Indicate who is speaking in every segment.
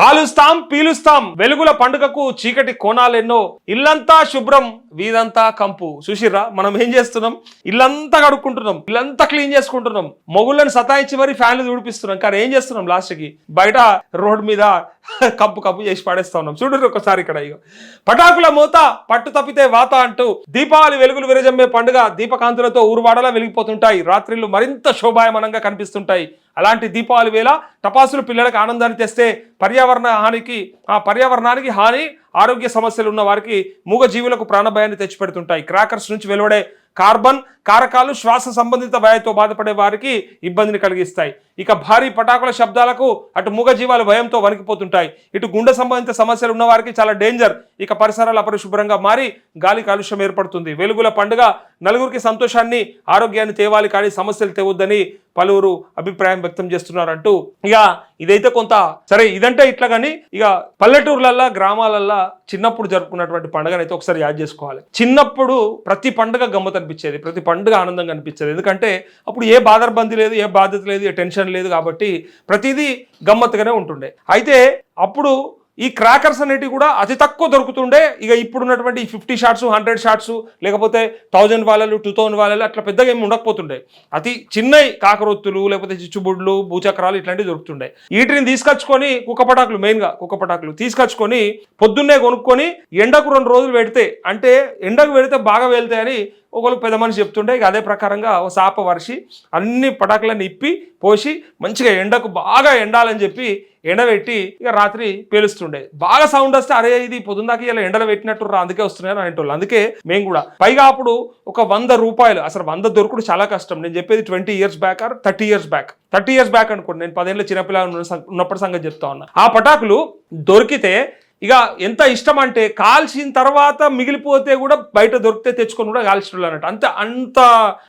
Speaker 1: కాలుస్తాం పీలుస్తాం. వెలుగుల పండుగకు చీకటి కోణాలెన్నో. ఇల్లంతా శుభ్రం వీధంతా కంపు. సుశీర్రా మనం ఏం చేస్తున్నాం? ఇల్లంతా కడుక్కుంటున్నాం. ఇల్లంతా క్లీన్ చేసుకుంటున్నాం. మొగుళ్ళని సతాయించి మరి ఫ్యాన్లు తుడిపిస్తున్నాం కానీ ఏం చేస్తున్నాం లాస్ట్కి? బయట రోడ్ మీద కప్పు కప్పు చేసి పడేస్తా ఉన్నాం. చూడండి ఒకసారి ఇక్కడ ఇక పటాకుల మూత పట్టు తప్పితే వాత అంటూ దీపావళి వెలుగులు విరజమ్మే పండుగ దీపకాంతులతో ఊరువాడలా వెలిగిపోతుంటాయి. రాత్రిళ్ళు మరింత శోభాయమనంగా కనిపిస్తుంటాయి. అలాంటి దీపావళి వేళ టపాసులు పిల్లలకు ఆనందాన్ని తెస్తే పర్యావరణ హానికి ఆ పర్యావరణానికి హాని ఆరోగ్య సమస్యలు ఉన్న వారికి మూగజీవులకు ప్రాణభయాన్ని తెచ్చిపెడుతుంటాయి. క్రాకర్స్ నుంచి వెలువడే కార్బన్ కారకాలు శ్వాస సంబంధిత వ్యాధితో బాధపడే వారికి ఇబ్బందిని కలిగిస్తాయి. ఇక భారీ పటాకుల శబ్దాలకు అటు మూగజీవాలు భయంతో వణికిపోతుంటాయి. ఇటు గుండె సంబంధిత సమస్యలు ఉన్నవారికి చాలా డేంజర్. ఇక పరిసరాలు అపరిశుభ్రంగా మారి గాలి కాలుష్యం ఏర్పడుతుంది. వెలుగుల పండుగ నలుగురికి సంతోషాన్ని ఆరోగ్యాన్ని తేవాలి కానీ సమస్యలు తేవద్దని పలువురు అభిప్రాయం వ్యక్తం చేస్తున్నారంటూ ఇక ఇదైతే కొంత సరే ఇదంటే ఇట్లా కానీ ఇక పల్లెటూర్లల్లా గ్రామాలల్లా చిన్నప్పుడు జరుపుకున్నటువంటి పండుగను అయితే ఒకసారి యాడ్ చేసుకోవాలి. చిన్నప్పుడు ప్రతి పండుగ గమ్మత్ అనిపించేది ప్రతి పండుగ ఆనందంగా అనిపించేది. ఎందుకంటే అప్పుడు ఏ బాధర్బంది లేదు ఏ బాధ్యత లేదు ఏ టెన్షన్ లేదు కాబట్టి ప్రతిదీ గమ్మత్తుగానే ఉంటుండే. అయితే అప్పుడు ఈ క్రాకర్స్ అనేటివి కూడా అతి తక్కువ దొరుకుతుండే. ఇక ఇప్పుడు ఉన్నటువంటి ఫిఫ్టీ షాట్స్ హండ్రెడ్ షాట్స్ లేకపోతే థౌజండ్ వాళ్ళలు టూ థౌజండ్ వాళ్ళలు అట్లా పెద్దగా ఏమి ఉండకపోతుండే. అతి చిన్నవి కాకరొత్తులు లేకపోతే చిచ్చుబుడ్లు భూచక్రాలు ఇట్లాంటివి దొరుకుతుండే. వీటిని తీసుకొచ్చుకొని కుక్క పటాకులు మెయిన్గా కుక్క పటాకులు తీసుకొచ్చుకొని పొద్దున్నే కొనుక్కొని ఎండకు రెండు రోజులు పెడితే అంటే ఎండకు పెడితే బాగా వెళ్తాయని ఒకరు పెద్ద మనిషి చెప్తుండే. ఇక అదే ప్రకారంగా ఒక సాప వర్షి అన్ని పటాకులన్నీ ఇప్పి పోసి మంచిగా ఎండకు బాగా ఎండాలని చెప్పి ఎండబెట్టి ఇక రాత్రి పేలుస్తుండే. బాగా సౌండ్ వస్తే అరే ఇది పొద్దుందాక ఇలా ఎండలు పెట్టినట్టు రా అందుకే వస్తున్నాయని అనేటోళ్ళు. అందుకే మేము కూడా. పైగా అప్పుడు ఒక వంద రూపాయలు అసలు వంద దొరకడు చాలా కష్టం. నేను చెప్పేది twenty years back or thirty years back thirty years back అనుకోండి నేను పదేళ్ళ చిన్నపిల్ల ఉన్నప్పటి సంగతి చెప్తా ఉన్నా. ఆ పటాకులు దొరికితే ఇక ఎంత ఇష్టం అంటే కాల్చిన తర్వాత మిగిలిపోతే కూడా బయట దొరికితే తెచ్చుకొని కూడా కాల్చడం అన్నట్టు. అంత అంత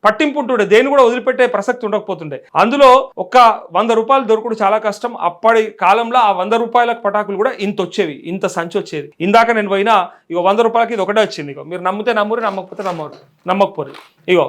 Speaker 1: పట్టింపు ఉంటుండే. దేని కూడా వదిలిపెట్టే ప్రసక్తి ఉండకపోతుండే. అందులో ఒక వంద రూపాయలు దొరకడం చాలా కష్టం. అప్పటి కాలంలో ఆ వంద రూపాయల పటాకులు కూడా ఇంత వచ్చేవి ఇంత సంచి వచ్చేది. ఇందాక నేను పోయినా ఇగో వంద రూపాయలకి ఇది ఒకటే వచ్చింది. ఇగో మీరు నమ్మితే నమ్మరు నమ్మకపోతే నమ్మరు. నమ్మకపోరు. ఇగో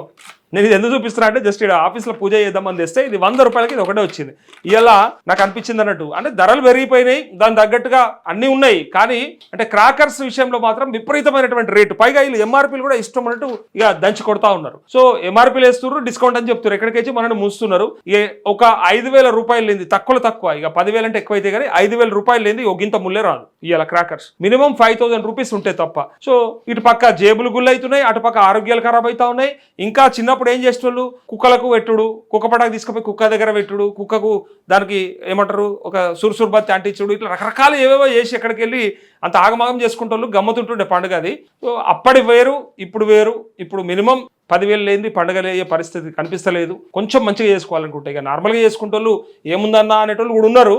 Speaker 1: నేను ఇది ఎందుకు చూపిస్తున్నా అంటే జస్ట్ ఇక్కడ ఆఫీస్లో పూజ చేద్దామని తెస్తే ఇది వంద రూపాయలకి ఇది ఒకటే వచ్చింది. ఇలా నాకు అనిపించింది అన్నట్టు. అంటే ధరలు పెరిగిపోయినాయి దాని తగ్గట్టుగా అన్నీ ఉన్నాయి. కానీ అంటే క్రాకర్స్ విషయంలో మాత్రం విపరీతమైనటువంటి రేటు. పైగా వీళ్ళు ఎంఆర్పీలు కూడా ఇష్టం అన్నట్టు ఇక దంచి కొడతా ఉన్నారు. సో ఎంఆర్పీలు వేస్తున్నారు డిస్కౌంట్ అని చెప్తున్నారు ఎక్కడికైతే మనల్ని మూస్తున్నారు ఇక ఒక ఐదు వేల రూపాయలు లేని తక్కువ తక్కువ. ఇక పదివేలు అంటే ఎక్కువైతే కానీ ఐదు వేల రూపాయలు లేని ఒక గింత ముల్లే రాదు. ఇవాళ crackers minimum five thousand rupees ఉంటే తప్ప. సో ఇటు పక్క జేబులు గుళ్ళు అవుతున్నాయి అటు పక్క ఆరోగ్యాలు ఖరాబ్ అవుతా ఉన్నాయి. ఇంకా చిన్నప్పుడు ఏం చేసేవాళ్ళు కుక్కలకు పెట్టుడు కుక్క పటాకు తీసుకుపోయి కుక్క దగ్గర పెట్టుడు కుక్కకు దానికి ఏమంటారు? ఒక సురుసురు బత్తి అంటించుడు ఇట్లా రకరకాలు ఏవేవో చేసి ఎక్కడికి వెళ్ళి అంత ఆగమాగం చేసుకుంటోళ్ళు గమ్మతుంటుండే పండుగ అది. సో అప్పటి వేరు ఇప్పుడు వేరు. ఇప్పుడు మినిమం పదివేలు లేని పండుగ పరిస్థితి కనిపిస్తలేదు. కొంచెం మంచిగా చేసుకోవాలనుకుంటే ఇక నార్మల్గా చేసుకుంటోళ్ళు ఏముందన్నా అనేటోళ్ళు కూడా ఉన్నారు.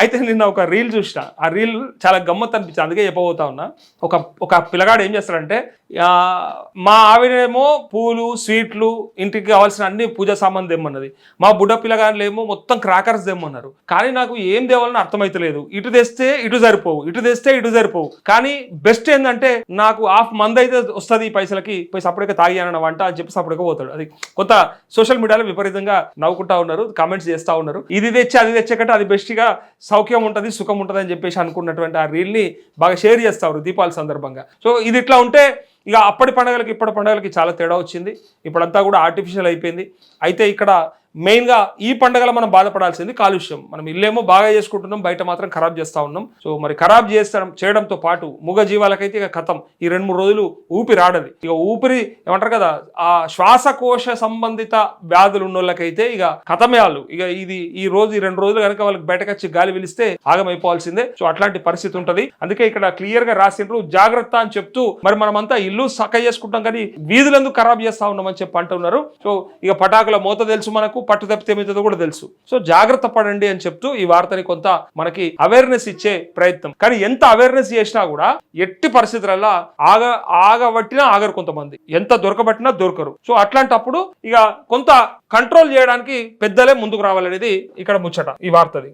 Speaker 1: అయితే నిన్న ఒక రీల్ చూసిన. ఆ రీల్ చాలా గమ్మత్ అనిపించింది. అందుకే చెప్పబోతా ఉన్నా. ఒక ఒక పిల్లగాడు ఏం చేస్తాడంటే మా ఆవిడేమో పూలు స్వీట్లు ఇంటికి కావాల్సిన అన్ని పూజా సామాన్ తెమ్మన్నది. మా బుడ్డ పిల్లగాళ్ళేమో మొత్తం క్రాకర్స్ తెమ్మన్నారు. కానీ నాకు ఏం తేవాలని అర్థమైతలేదు. ఇటు తెస్తే ఇటు సరిపోవు. ఇటు తెస్తే ఇటు సరిపోవు. కానీ బెస్ట్ ఏంటంటే నాకు హాఫ్ మంత్ అయితే వస్తుంది ఈ పైసలకి. పోయి సపరేట్గా తాగియానన్న వంట అని చెప్పి సపరేట్గా పోతాడు. అది కొంత సోషల్ మీడియాలో విపరీతంగా నవ్వుకుంటా ఉన్నారు. కామెంట్స్ చేస్తూ ఉన్నారు. ఇది తెచ్చి అది తెచ్చేకంటే అది బెస్ట్గా సౌఖ్యం ఉంటుంది సుఖం ఉంటుంది అని చెప్పేసి అనుకున్నటువంటి ఆ రీల్ని బాగా షేర్ చేస్తారు దీపాల సందర్భంగా. సో ఇది ఇట్లా ఉంటే ఇక అప్పటి పండుగలకి ఇప్పటి పండుగలకి చాలా తేడా వచ్చింది. ఇప్పుడంతా కూడా ఆర్టిఫిషియల్ అయిపోయింది. అయితే ఇక్కడ మెయిన్గా ఈ పండుగలో మనం బాధపడాల్సింది కాలుష్యం. మనం ఇల్లేమో బాగా చేసుకుంటున్నాం బయట మాత్రం ఖరాబ్ చేస్తూ ఉన్నాం. సో మరి ఖరాబ్ చేస్తాం చేయడంతో పాటు మూగ జీవాలకైతే ఇక కథం. ఈ రెండు మూడు రోజులు ఊపిరి ఆడది. ఇక ఊపిరి ఏమంటారు కదా ఆ శ్వాసకోశ సంబంధిత వ్యాధులు ఉన్న వాళ్ళకైతే ఇక కథమే వాళ్ళు ఇక ఇది ఈ రోజు ఈ రెండు రోజులు కనుక వాళ్ళకి బయటకు వచ్చి గాలి పిలిస్తే ఆగమైపోవాల్సిందే. సో అట్లాంటి పరిస్థితి ఉంటది. అందుకే ఇక్కడ క్లియర్గా రాసిండ్రు జాగ్రత్త అని చెప్తూ మరి మనమంతా ఇల్లు సక్క చేసుకుంటాం కానీ వీధులందుకు ఖరాబ్ చేస్తా ఉన్నామని చెప్పి అంటున్నారు. సో ఇక పటాకుల మూత తెలుసు మనకు పట్టు తప్పితే కూడా తెలుసు. సో జాగ్రత్త పడండి అని చెప్తూ ఈ వార్తని కొంత మనకి అవేర్నెస్ ఇచ్చే ప్రయత్నం. కానీ ఎంత అవేర్నెస్ చేసినా కూడా ఎట్టి పరిస్థితులలో ఆగ ఆగబట్టినా ఆగరు కొంతమంది. ఎంత దొరకబట్టినా దొరకరు. సో అట్లాంటప్పుడు ఇక కొంత కంట్రోల్ చేయడానికి పెద్దలే ముందుకు రావాలనేది ఇక్కడ ముచ్చట ఈ వార్తది.